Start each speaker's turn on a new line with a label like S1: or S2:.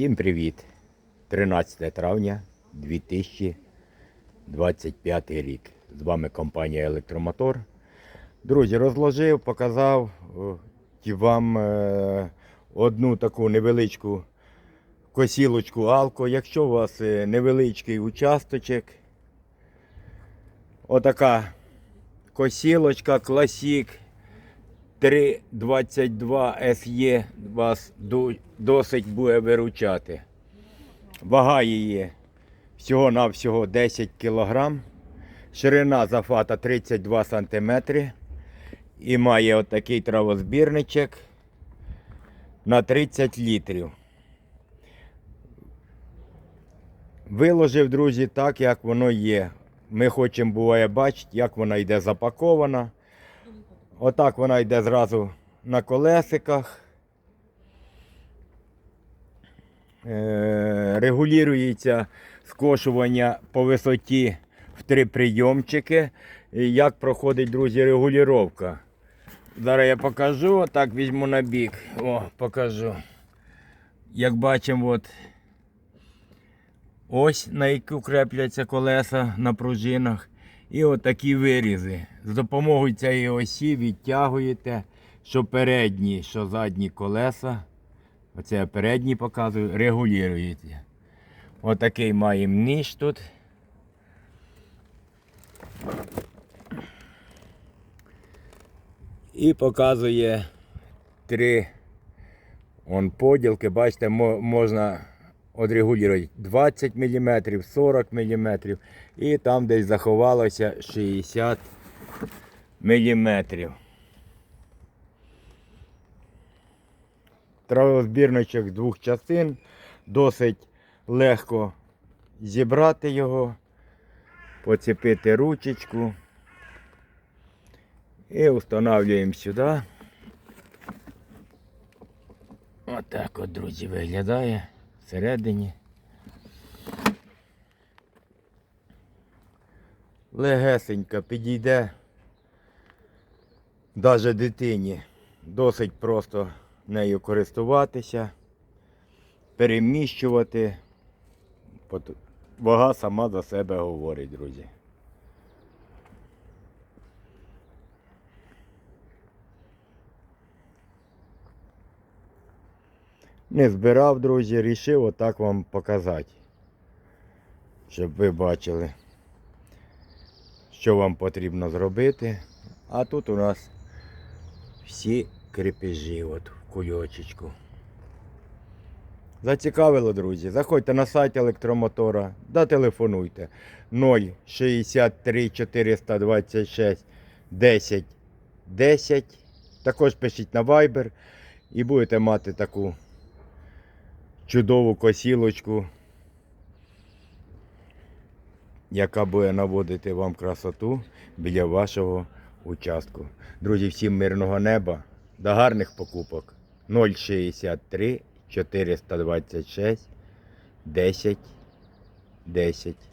S1: Всім привіт! 13 травня 2025 рік. З вами компанія Електромотор. Друзі, розложив, показав вам е, одну таку невеличку косілочку Алко. Якщо у вас е, невеличкий участочок, отака косілочка Класік 322 SE вас досить буде виручати. Вага її всього-навсього 10 кг. Ширина зафата 32 см. І має отакий травозбірничок на 30 літрів. Виложив, друзі, так, як воно є. Ми хочемо буває бачити, як вона йде запакована. Отак вона йде зразу на колесиках. Е, регулюється скошування по висоті в три прийомчики. І як проходить, друзі, регулювання. Зараз я покажу, так візьму на бік. О, покажу. Як бачимо, от ось на яку крепляться колеса на пружинах. І отакі вирізи. З допомогою цієї осі відтягуєте, що передні, що задні колеса. Оце я передні показую, регулюєте. Отакий маємо ніж тут. І показує три он поділки. Бачите, можна одрегулювати 20 мм, 40 мм. І там десь заховалося 60 мм. Травозбірничок двох частин. Досить легко зібрати його, поцепити ручечку. І встановлюємо сюди. Отак от, друзі, виглядає всередині. Легесенька підійде навіть дитині. Досить просто нею користуватися, переміщувати. Вага сама за себе говорить, друзі. Не збирав, друзі, рішив отак вам показати. Щоб ви бачили, що вам потрібно зробити. А тут у нас всі крепежі от в кульочечку. Зацікавило, друзі. Заходьте на сайт електромотора, да телефонуйте 063 426 10 10. Також пишіть на Viber і будете мати таку чудову косілочку, яка буде наводити вам красоту біля вашого участку. Друзі, всім мирного неба, до гарних покупок. 063 426 10 10.